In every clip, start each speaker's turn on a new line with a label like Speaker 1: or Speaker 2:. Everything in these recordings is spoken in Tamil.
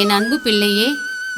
Speaker 1: என் அன்பு பிள்ளையே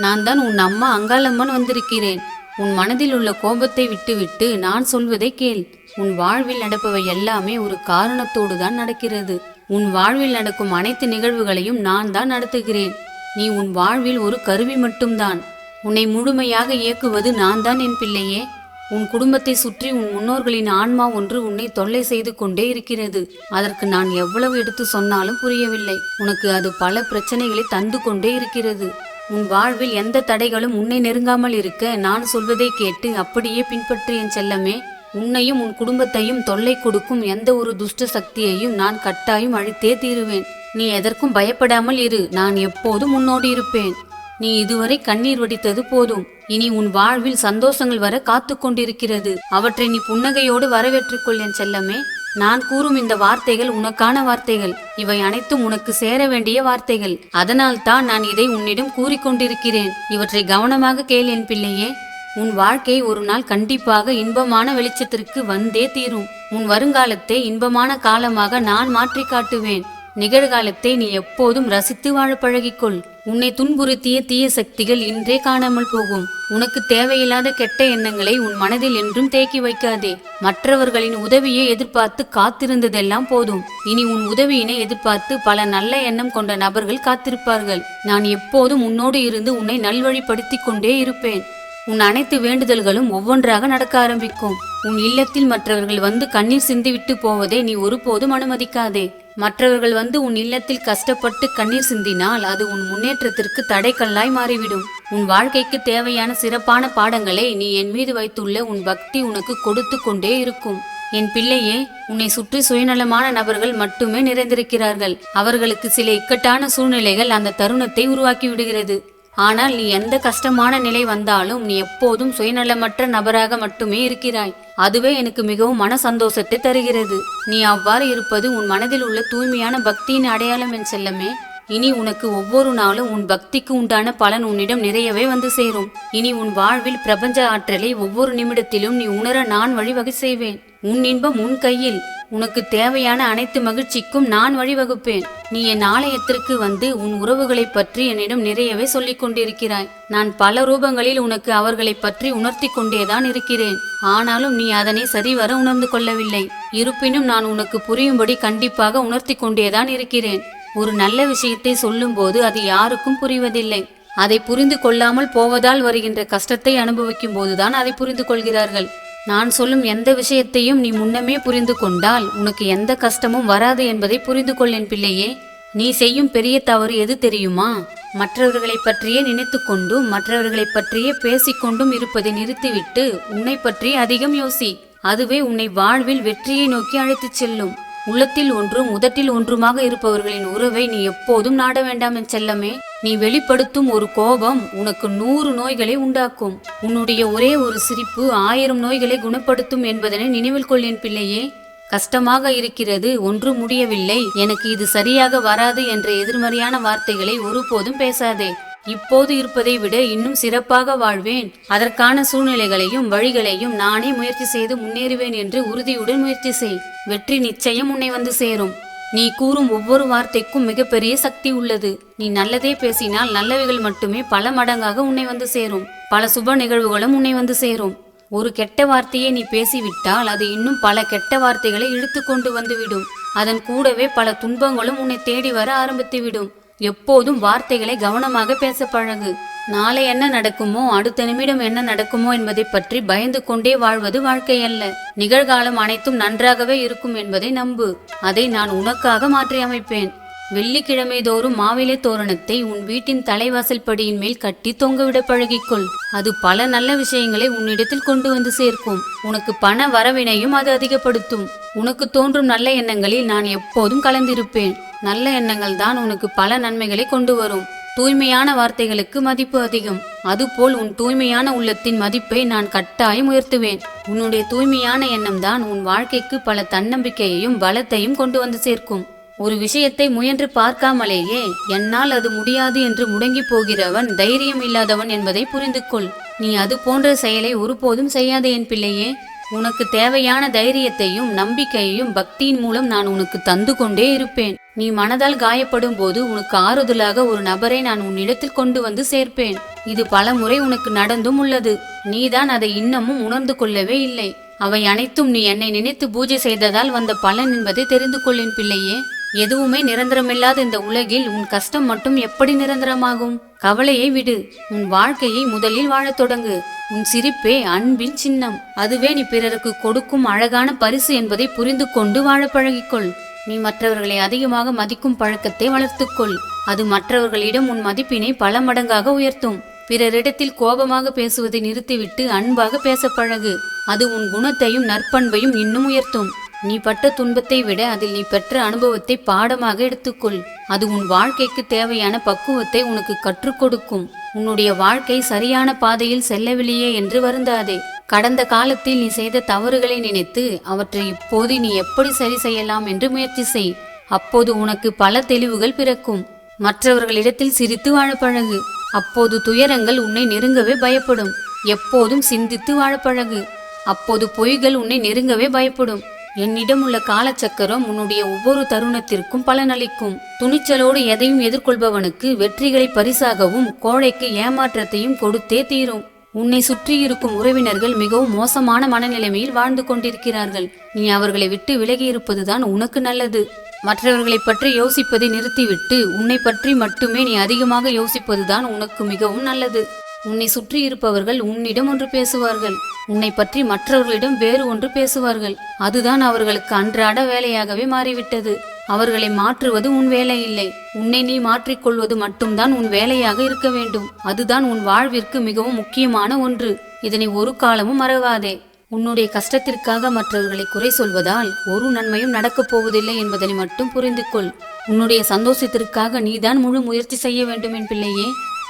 Speaker 1: நான் தான் உன் அம்மா அங்காளம்மன் வந்திருக்கிறேன். உன் மனதில் உள்ள கோபத்தை விட்டுவிட்டு நான் சொல்வதை கேள். உன் வாழ்வில் நடப்பவை எல்லாமே ஒரு காரணத்தோடு தான் நடக்கிறது. உன் வாழ்வில் நடக்கும் அனைத்து நிகழ்வுகளையும் நான் தான் நடத்துகிறேன். நீ உன் வாழ்வில் ஒரு கருவி மட்டும்தான். உன்னை முழுமையாக இயக்குவது நான் தான் என் பிள்ளையே. உன் குடும்பத்தை சுற்றி உன் முன்னோர்களின் ஆன்மா ஒன்று உன்னை தொல்லை செய்து கொண்டே இருக்கிறது. அதற்கு நான் எவ்வளவு எடுத்து சொன்னாலும் புரியவில்லை. உனக்கு அது பல பிரச்சனைகளை தந்து கொண்டே இருக்கிறது. உன் வாழ்வில் எந்த தடைகளும் உன்னை நெருங்காமல் இருக்க நான் சொல்வதை கேட்டு அப்படியே பின்பற்று என் செல்லமே. உன்னையும் உன் குடும்பத்தையும் தொல்லை கொடுக்கும் எந்த ஒரு துஷ்ட சக்தியையும் நான் கட்டாயம் அழித்தே தீருவேன். நீ எதற்கும் பயப்படாமல் இரு. நான் எப்போதும் உன்னோடு இருப்பேன். நீ இதுவரை கண்ணீர் வடித்தது போதும். இனி உன் வாழ்வில் சந்தோஷங்கள் வர காத்து கொண்டிருக்கிறது. அவற்றை நீ புன்னகையோடு வரவேற்றுக்கொள் என் செல்லமே. நான் கூறும் இந்த வார்த்தைகள் உனக்கான வார்த்தைகள். இவை அனைத்தும் உனக்கு சேர வேண்டிய வார்த்தைகள். அதனால் தான் நான் இதை உன்னிடம் கூறிக்கொண்டிருக்கிறேன் இவற்றை கவனமாக கேள் என் பிள்ளையே. உன் வாழ்க்கை ஒரு நாள் கண்டிப்பாக இன்பமான வெளிச்சத்திற்கு வந்தே தீரும். உன் வருங்காலத்தை இன்பமான காலமாக நான் மாற்றி காட்டுவேன். நிகழ்காலத்தை நீ எப்போதும் ரசித்து வாழ பழகிக்கொள். உன்னை துன்புறுத்திய தீய சக்திகள் இன்றே காணாமல் போகும். உனக்கு தேவையில்லாத கெட்ட எண்ணங்களை உன் மனதில் என்றும் தேக்கி வைக்காதே. மற்றவர்களின் உதவியை எதிர்பார்த்து காத்திருந்ததெல்லாம் போதும். இனி உன் உதவியினை எதிர்பார்த்து பல நல்ல எண்ணம் கொண்ட நபர்கள் காத்திருப்பார்கள். நான் எப்போதும் உன்னோடு இருந்து உன்னை நல்வழிப்படுத்திக் கொண்டே இருப்பேன். உன் அனைத்து வேண்டுதல்களும் ஒவ்வொன்றாக நடக்க ஆரம்பிக்கும். உன் இல்லத்தில் மற்றவர்கள் வந்து கண்ணீர் சிந்திவிட்டு போவதை நீ ஒருபோதும் அனுமதிக்காதே. மற்றவர்கள் வந்து உன் இல்லத்தில் கஷ்டப்பட்டு கண்ணீர் சிந்தினால் அது உன் முன்னேற்றத்திற்கு தடைக்கல்லாய் மாறிவிடும். உன் வாழ்க்கைக்கு தேவையான சிறப்பான பாடங்களை நீ என் மீது வைத்துள்ள உன் பக்தி உனக்கு கொடுத்து கொண்டே இருக்கும். என் பிள்ளையே உன்னை சுற்றி சுயநலமான நபர்கள் மட்டுமே நிறைந்திருக்கிறார்கள். அவர்களுக்கு சில இக்கட்டான சூழ்நிலைகள் அந்த தருணத்தை உருவாக்கி விடுகிறது. ஆனால் நீ எந்த கஷ்டமான நிலை வந்தாலும் நீ எப்போதும் சுயநலமற்ற நபராக மட்டுமே இருக்கிறாய். அதுவே எனக்கு மிகவும் மன சந்தோஷத்தை தருகிறது. நீ அவ்வாறு இருப்பது உன் மனதில் உள்ள தூய்மையான பக்தியின் அடையாளம் என் செல்லமே. இனி உனக்கு ஒவ்வொரு நாளும் உன் பக்திக்கு உண்டான பலன் உன்னிடம் நிறையவே வந்து சேரும். இனி உன் வாழ்வில் பிரபஞ்ச ஆற்றலை ஒவ்வொரு நிமிடத்திலும் நீ உணர நான் வழிவகை செய்வேன். உன் இன்பம் உன் கையில். உனக்கு தேவையான அனைத்து மகிழ்ச்சிக்கும் நான் வழிவகுப்பேன். நீ என் ஆலயத்திற்கு வந்து உன் உறவுகளைப் பற்றி என்னிடம் நிறையவே சொல்லிக் கொண்டிருக்கிறாய். நான் பல ரூபங்களில் உனக்கு அவர்களைப் பற்றி உணர்த்தி கொண்டேதான் இருக்கிறேன். ஆனாலும் நீ அதனை சரிவர உணர்ந்து கொள்ளவில்லை. இருப்பினும் நான் உனக்கு புரியும்படி கண்டிப்பாக உணர்த்தி கொண்டேதான் இருக்கிறேன். ஒரு நல்ல விஷயத்தை சொல்லும்போது அது யாருக்கும் புரிவதில்லை. அதை புரிந்து கொள்ளாமல் போவதால் வருகின்ற கஷ்டத்தை அனுபவிக்கும் போதுதான் அதை புரிந்து கொள்கிறார்கள். நான் சொல்லும் எந்த விஷயத்தையும் நீ முன்னமே புரிந்து கொண்டால் உனக்கு எந்த கஷ்டமும் வராது என்பதை புரிந்து கொள்ளேன் பிள்ளையே. நீ செய்யும் பெரிய தவறு எது தெரியுமா? மற்றவர்களைப் பற்றியே நினைத்து கொண்டும் மற்றவர்களைப் பற்றியே பேசிக்கொண்டும் இருப்பதை நிறுத்திவிட்டு உன்னை பற்றி அதிகம் யோசி. அதுவே உன்னை வாழ்வில் வெற்றியை நோக்கி அழைத்துச் செல்லும். உள்ளத்தில் ஒன்றும் உதட்டில் ஒன்றுமாக இருப்பவர்களின் உறவை நீ எப்போதும் நாட வேண்டாம் என் செல்லமே. நீ வெளிப்படுத்தும் ஒரு கோபம் உனக்கு நூறு நோய்களை உண்டாக்கும். உன்னுடைய ஒரே ஒரு சிரிப்பு ஆயிரம் நோய்களை குணப்படுத்தும் என்பதனை நினைவில் கொள்ளேன் பிள்ளையே. கஷ்டமாக இருக்கிறது ஒன்றும் முடியவில்லை. எனக்கு இது சரியாக வராது என்ற எதிர்மறையான வார்த்தைகளை ஒருபோதும் பேசாதே. இப்போது இருப்பதை விட இன்னும் சிறப்பாக வாழ்வேன். அதற்கான சூழ்நிலைகளையும் வழிகளையும் நானே முயற்சி செய்து முன்னேறுவேன் என்று உறுதியுடன் முயற்சி செய். வெற்றி நிச்சயம் உன்னை வந்து சேரும். நீ கூறும் ஒவ்வொரு வார்த்தைக்கும் மிகப்பெரிய சக்தி உள்ளது. நீ நல்லதே பேசினால் நல்லவைகள் மட்டுமே பல மடங்காக உன்னை வந்து சேரும். பல சுப நிகழ்வுகளும் உன்னை வந்து சேரும். ஒரு கெட்ட வார்த்தையை நீ பேசிவிட்டால் அது இன்னும் பல கெட்ட வார்த்தைகளை இழுத்து கொண்டு வந்துவிடும் அதன் கூடவே பல துன்பங்களும் உன்னை தேடி வர ஆரம்பித்துவிடும் எப்போதும் வார்த்தைகளை கவனமாக பேச பழகு. நாளை என்ன நடக்குமோ அடுத்த நிமிடம் என்ன நடக்குமோ என்பதை பற்றி பயந்து கொண்டே வாழ்வது வாழ்க்கை அல்ல நிகழ்காலம் அனைத்தும் நன்றாகவே இருக்கும் என்பதை நம்பு. அதை நான் உனக்காக மாற்றி அமைப்பேன். வெள்ளிக்கிழமை தோறும் மாவிலை தோரணத்தை உன் வீட்டின் தலைவாசல் படியின் மேல் கட்டி தொங்கவிட பழகிக்கொள். அது பல நல்ல விஷயங்களை உன்னிடத்தில் கொண்டு வந்து சேர்க்கும். உனக்கு பண வரவினையும் அது அதிகப்படுத்தும். உனக்கு தோன்றும் நல்ல எண்ணங்களில் நான் எப்போதும் கலந்திருப்பேன். நல்ல எண்ணங்கள் தான் உனக்கு பல நன்மைகளை கொண்டு வரும். தூய்மையான வார்த்தைகளுக்கு மதிப்பு அதிகம். அதுபோல் உன் தூய்மையான உள்ளத்தின் மதிப்பை நான் கட்டாயம் உயர்த்துவேன். உன்னுடைய தூய்மையான எண்ணம் தான் உன் வாழ்க்கைக்கு பல தன்னம்பிக்கையையும் பலத்தையும் கொண்டு வந்து சேர்க்கும். ஒரு விஷயத்தை முயன்று பார்க்காமலேயே என்னால் அது முடியாது என்று முடங்கி போகிறவன் தைரியம் இல்லாதவன் என்பதை புரிந்து கொள் நீ அது போன்ற செயலை ஒருபோதும் செய்யாதே என் பிள்ளையே. உனக்கு தேவையான தைரியத்தையும் நம்பிக்கையையும் பக்தியின் மூலம் நான் உனக்கு தந்து கொண்டே இருப்பேன். நீ மனதால் காயப்படும் போது உனக்கு ஆறுதலாக ஒரு நபரை நான் உன்னிடத்தில் கொண்டு வந்து சேர்ப்பேன். இது பல முறை உனக்கு நடந்தும் உள்ளது. நீதான் அதை இன்னமும் உணர்ந்து கொள்ளவே இல்லை. அவை அனைத்தும் நீ என்னை நினைத்து பூஜை செய்ததால் வந்த பலன் என்பதை தெரிந்து கொள்ளேன் பிள்ளையே. எதுவுமே நிரந்தரமில்லாத இந்த உலகில் உன் கஷ்டம் மட்டும் எப்படி நிரந்தரமாகும்? கவலையை விடு. உன் வாழ்க்கையை முதலில் வாழத் தொடங்கு. உன் சிரிப்பே அன்பின் சின்னம். அதுவே நீ பிறருக்கு கொடுக்கும் அழகான பரிசு என்பதை புரிந்து கொண்டு வாழ பழகிக்கொள். நீ மற்றவர்களை அதிகமாக மதிக்கும் பழக்கத்தை வளர்த்துக்கொள். அது மற்றவர்களிடம் உன் மதிப்பினை பல மடங்காக உயர்த்தும். பிறரிடத்தில் கோபமாக பேசுவதை நிறுத்திவிட்டு அன்பாக பேச பழகு. அது உன் குணத்தையும் நற்பண்பையும் இன்னும் உயர்த்தும். நீ பட்ட துன்பத்தை விட அதில் நீ பெற்ற அனுபவத்தை பாடமாக எடுத்துக்கொள். அது உன் வாழ்க்கைக்கு தேவையான பக்குவத்தை உனக்கு கற்றுக் கொடுக்கும். உன்னுடைய வாழ்க்கை சரியான பாதையில் செல்லவில்லையே என்று வருந்தாதே. கடந்த காலத்தில் நீ செய்த தவறுகளை நினைத்து அவற்றை இப்போது நீ எப்படி சரி செய்யலாம் என்று முயற்சி செய். அப்போது உனக்கு பல தெளிவுகள் பிறக்கும். மற்றவர்களிடத்தில் சிரித்து வாழ பழகு. அப்போது துயரங்கள் உன்னை நெருங்கவே பயப்படும். எப்போதும் சிந்தித்து வாழ பழகு. அப்போது பொய்கள் உன்னை நெருங்கவே பயப்படும். என்னிடம் உள்ள காலச்சக்கரம் உன்னுடைய ஒவ்வொரு தருணத்திற்கும் பலனளிக்கும். துணிச்சலோடு எதையும் எதிர்கொள்பவனுக்கு வெற்றிகளை பரிசாகவும் கோழைக்கு ஏமாற்றத்தையும் கொடுத்தே தீரும். உன்னை சுற்றி இருக்கும் உறவினர்கள் மிகவும் மோசமான மனநிலைமையில் வாழ்ந்து கொண்டிருக்கிறார்கள். நீ அவர்களை விட்டு விலகி இருப்பதுதான் உனக்கு நல்லது. மற்றவர்களை பற்றி யோசிப்பதை நிறுத்திவிட்டு உன்னை பற்றி மட்டுமே நீ அதிகமாக யோசிப்பதுதான் உனக்கு மிகவும் நல்லது. உன்னை சுற்றி இருப்பவர்கள் உன்னிடம் ஒன்று பேசுவார்கள். உன்னை பற்றி மற்றவர்களிடம் வேறு ஒன்று பேசுவார்கள். அதுதான் அவர்களுக்கு அன்றாட வேலையாகவே மாறிவிட்டது. அவர்களை மாற்றுவது உன் வேலை இல்லை உன்னை நீ மாற்றிக்கொள்வது மட்டும்தான் உன் வேலையாக இருக்க வேண்டும். அதுதான் உன் வாழ்விற்கு மிகவும் முக்கியமான ஒன்று. இதனை ஒரு காலமும் மறவாதே. உன்னுடைய கஷ்டத்திற்காக மற்றவர்களை குறை சொல்வதால் ஒரு நன்மையும் நடக்கப் போவதில்லை என்பதனை மட்டும் புரிந்து கொள் உன்னுடைய சந்தோஷத்திற்காக நீதான் முழு முயற்சி செய்ய வேண்டும் என் பிள்ளையே.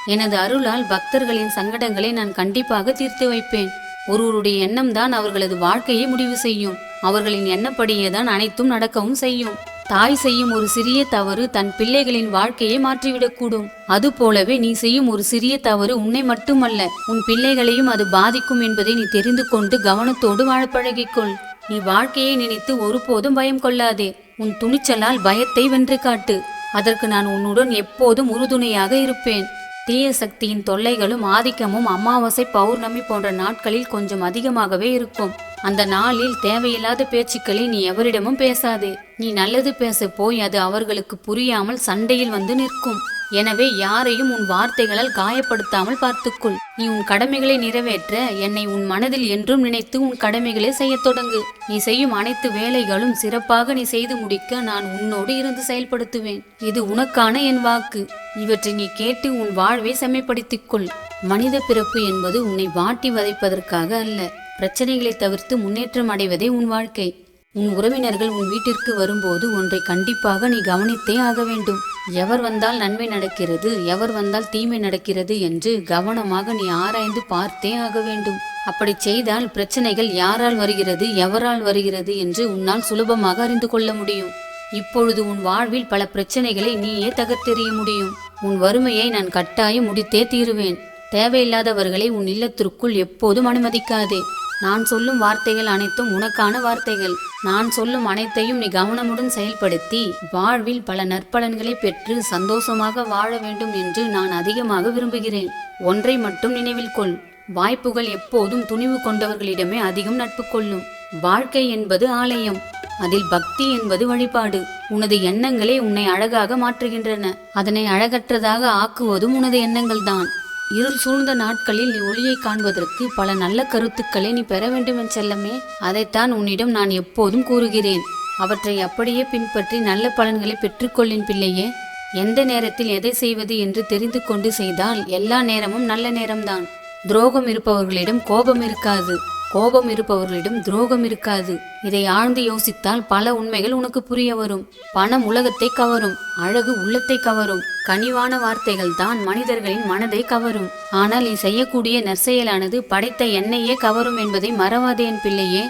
Speaker 1: எனது அருளால் பக்தர்களின் சங்கடங்களை நான் கண்டிப்பாக தீர்த்து வைப்பேன். ஒருவருடைய எண்ணம் தான் அவர்களது வாழ்க்கையை முடிவு செய்யும். அவர்களின் எண்ணப்படியே தான் அனைத்தும் நடக்கவும் செய்யும். தாய் செய்யும் ஒரு சிறிய தவறு தன் பிள்ளைகளின் வாழ்க்கையை மாற்றிவிடக்கூடும். அது போலவே நீ செய்யும் ஒரு சிறிய தவறு உன்னை மட்டுமல்ல உன் பிள்ளைகளையும் அது பாதிக்கும் என்பதை நீ தெரிந்து கொண்டு கவனத்தோடு வாழ பழகிக்கொள். நீ வாழ்க்கையை நினைத்து ஒருபோதும் பயம் கொள்ளாதே. உன் துணிச்சலால் பயத்தை வென்று காட்டு. அதற்கு நான் உன்னுடன் எப்போதும் உறுதுணையாக இருப்பேன். தீய சக்தியின் தொல்லைகளும் ஆதிக்கமும் அமாவாசை பௌர்ணமி போன்ற நாட்களில் கொஞ்சம் அதிகமாகவே இருக்கும். அந்த நாளில் தேவையில்லாத பேச்சுக்களை நீ எவரிடமும் பேசாதே. நீ நல்லது பேச போய் அது அவர்களுக்கு புரியாமல் சண்டையில் வந்து நிற்கும். எனவே யாரையும் உன் வார்த்தைகளால் காயப்படுத்தாமல் பார்த்துக்கொள். நீ உன் கடமைகளை நிறைவேற்ற என்னை உன் மனதில் என்றும் நினைத்து உன் கடமைகளை செய்யத் தொடங்கு. நீ செய்யும் அனைத்து வேலைகளும் சிறப்பாக நீ செய்து முடிக்க நான் உன்னோடு இருந்து செயல்படுத்துவேன். இது உனக்கான என் வாக்கு. இவற்றை நீ கேட்டு உன் வாழ்வை செம்மைப்படுத்திக் கொள். மனித பிறப்பு என்பது உன்னை வாட்டி வதைப்பதற்காக அல்ல. பிரச்சனைகளை தவிர்த்து முன்னேற்றம் அடைவதே உன் வாழ்க்கை. உன் உறவினர்கள் உன் வீட்டிற்கு வரும்போது ஒன்றை கண்டிப்பாக நீ கவனித்தே ஆக வேண்டும். எவர் வந்தால் நன்மை நடக்கிறது எவர் வந்தால் தீமை நடக்கிறது என்று கவனமாக நீ ஆராய்ந்து பார்த்தே ஆக வேண்டும். அப்படி செய்தால் பிரச்சனைகள் யாரால் வருகிறது எவரால் வருகிறது என்று உன்னால் சுலபமாக அறிந்து கொள்ள முடியும். இப்பொழுது உன் வாழ்வில் பல பிரச்சனைகளை நீயே தகர்த்தெறிய முடியும். உன் வறுமையை நான் கட்டாயம் முடித்தே தீருவேன். தேவையில்லாதவர்களை உன் இல்லத்திற்குள் எப்போதும் அனுமதிக்காதே. நான் சொல்லும் வார்த்தைகள் அனைத்தும் உனக்கான வார்த்தைகள். நான் சொல்லும் அனைத்தையும் நீ கவனமுடன் செயல்படுத்தி வாழ்வில் பல நற்பலன்களை பெற்று சந்தோஷமாக வாழ வேண்டும் என்று நான் அதிகமாக விரும்புகிறேன். ஒன்றை மட்டும் நினைவில் கொள். வாய்ப்புகள் எப்போதும் துணிவு கொண்டவர்களிடமே அதிகம் நட்பு கொள்ளும். வாழ்க்கை என்பது ஆலயம். அதில் பக்தி என்பது வழிபாடு. உனது எண்ணங்களே உன்னை அழகாக மாற்றுகின்றன. அதனை அழகற்றதாக ஆக்குவதும் உனது எண்ணங்கள்தான். இருள் சூழ்ந்த நாட்களில் நீ ஒளியை காண்பதற்கு பல நல்ல கருத்துக்களை நீ பெற வேண்டும் செல்லமே. அதைத்தான் உன்னிடம் நான் எப்போதும் கூறுகிறேன். அவற்றை அப்படியே பின்பற்றி நல்ல பலன்களை பெற்றுக்கொள்ளின் பிள்ளையே. எந்த நேரத்தில் எதை செய்வது என்று தெரிந்து கொண்டு செய்தால் எல்லா நேரமும் நல்ல நேரம்தான். துரோகம் இருப்பவர்களிடம் கோபம் இருக்காது. கோபம் இருப்பவர்களிடம் துரோகம் இருக்காது. இதை ஆழ்ந்து யோசித்தால் பல உண்மைகள் உனக்கு புரிய வரும். பணம் உலகத்தை கவரும். அழகு உள்ளத்தை கவரும். கனிவான வார்த்தைகள் தான் மனிதர்களின் மனதை கவரும். ஆனால் நீ செய்யக்கூடிய நற்செயலானது படைத்த எண்ணெயே கவரும் என்பதை மறவாதே என் பிள்ளையே.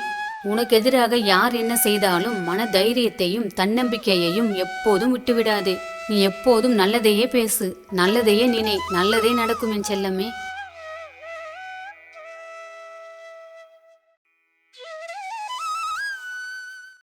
Speaker 1: உனக்கு எதிராக யார் என்ன செய்தாலும் மன தைரியத்தையும் தன்னம்பிக்கையையும் எப்போதும் விட்டுவிடாதே. நீ எப்போதும் நல்லதையே பேசு. நல்லதையே நினை. நல்லதே நடக்கும் என் செல்லமே.